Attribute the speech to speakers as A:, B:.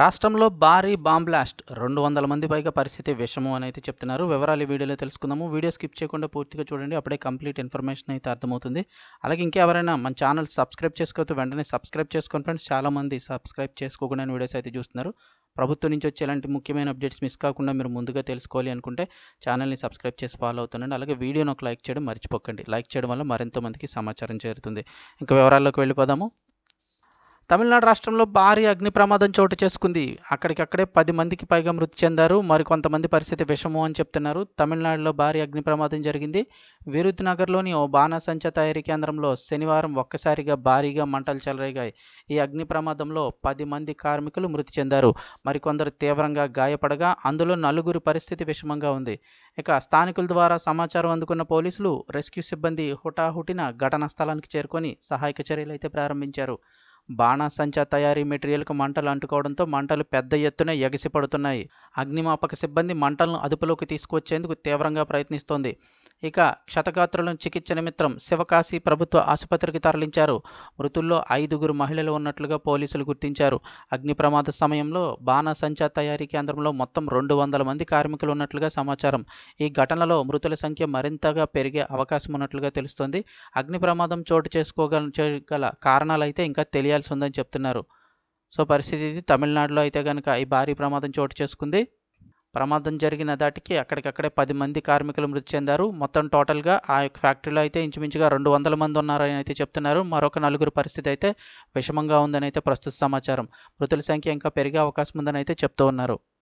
A: రాష్ట్రంలో భారీ bomb blast. రెండు వందల మంది పైగా పరిస్థితి విషము అని అయితే చెప్తున్నారు. వివరాలు ఈ వీడియోలో తెలుసుకుందాము. వీడియో స్కిప్ చేయకుండా పూర్తిగా చూడండి. అప్పుడే కంప్లీట్ ఇన్ఫర్మేషన్ అయితే అర్థమవుతుంది. అలాగే ఇంకెవరైనా మన ఛానల్ సబ్స్క్రైబ్ చేసుకోవచ్చు వెంటనే సబ్స్క్రైబ్ చేసుకోండి ఫ్రెండ్స్. చాలామంది సబ్స్క్రైబ్ చేసుకోకుండా వీడియోస్ అయితే చూస్తున్నారు. ప్రభుత్వం నుంచి వచ్చే ఇలాంటి ముఖ్యమైన అప్డేట్స్ మిస్ కాకుండా మీరు ముందుగా తెలుసుకోవాలి అనుకుంటే ఛానల్ని సబ్స్క్రైబ్ చేసి ఫాలో అవుతుండండి. అలాగే వీడియోని ఒక లైక్ చేయడం మర్చిపోకండి. లైక్ చేయడం వల్ల మరింత మందికి సమాచారం చేరుతుంది. ఇంకా వివరాల్లోకి వెళ్ళిపోదాము. తమిళనాడు రాష్ట్రంలో భారీ అగ్ని ప్రమాదం చోటు చేసుకుంది. అక్కడికక్కడే పది మందికి పైగా మృతి చెందారు. మరికొంతమంది పరిస్థితి విషము అని చెప్తున్నారు. తమిళనాడులో భారీ అగ్ని ప్రమాదం జరిగింది. విరుద్ నగర్లోని ఓ బాణాసంచా తయారీ కేంద్రంలో శనివారం ఒక్కసారిగా భారీగా మంటలు చెలరేగాయి. ఈ అగ్ని ప్రమాదంలో పది మంది కార్మికులు మృతి చెందారు. మరికొందరు తీవ్రంగా గాయపడగా అందులో నలుగురు పరిస్థితి విషమంగా ఉంది. ఇక స్థానికుల ద్వారా సమాచారం అందుకున్న పోలీసులు రెస్క్యూ సిబ్బంది హుటాహుటిన ఘటనా స్థలానికి చేరుకొని సహాయక చర్యలు అయితే ప్రారంభించారు. బాణాసంచా తయారీ మెటీరియల్కు మంటలు అంటుకోవడంతో మంటలు పెద్ద ఎత్తున ఎగసిపడుతున్నాయి. అగ్నిమాపక సిబ్బంది మంటలను అదుపులోకి తీసుకువచ్చేందుకు తీవ్రంగా ప్రయత్నిస్తోంది. ఇక క్షతగాత్రులను చికిత్స నిమిత్తం శివకాశి ప్రభుత్వ ఆసుపత్రికి తరలించారు. మృతుల్లో ఐదుగురు మహిళలు ఉన్నట్లుగా పోలీసులు గుర్తించారు. అగ్ని ప్రమాద సమయంలో బాణసంచా తయారీ కేంద్రంలో మొత్తం రెండు వందల మంది కార్మికులు ఉన్నట్లుగా సమాచారం. ఈ ఘటనలో మృతుల సంఖ్య మరింతగా పెరిగే అవకాశం ఉన్నట్లుగా తెలుస్తోంది. అగ్ని ప్రమాదం చోటు చేసుకోగల చేయగల కారణాలు అయితే ఇంకా తెలియాల్సి ఉందని చెప్తున్నారు. సో పరిస్థితి ఇది. తమిళనాడులో అయితే కనుక ఈ భారీ ప్రమాదం చోటు చేసుకుంది. ప్రమాదం జరిగిన దాటికి అక్కడికక్కడే పది మంది కార్మికులు మృతి చెందారు. మొత్తం టోటల్గా ఆ యొక్క ఫ్యాక్టరీలో అయితే ఇంచుమించుగా రెండు వందల మంది ఉన్నారని అయితే చెప్తున్నారు. మరొక నలుగురు పరిస్థితి అయితే విషమంగా ఉందని అయితే ప్రస్తుత సమాచారం. మృతుల సంఖ్య ఇంకా పెరిగే అవకాశం ఉందని అయితే చెప్తూ ఉన్నారు.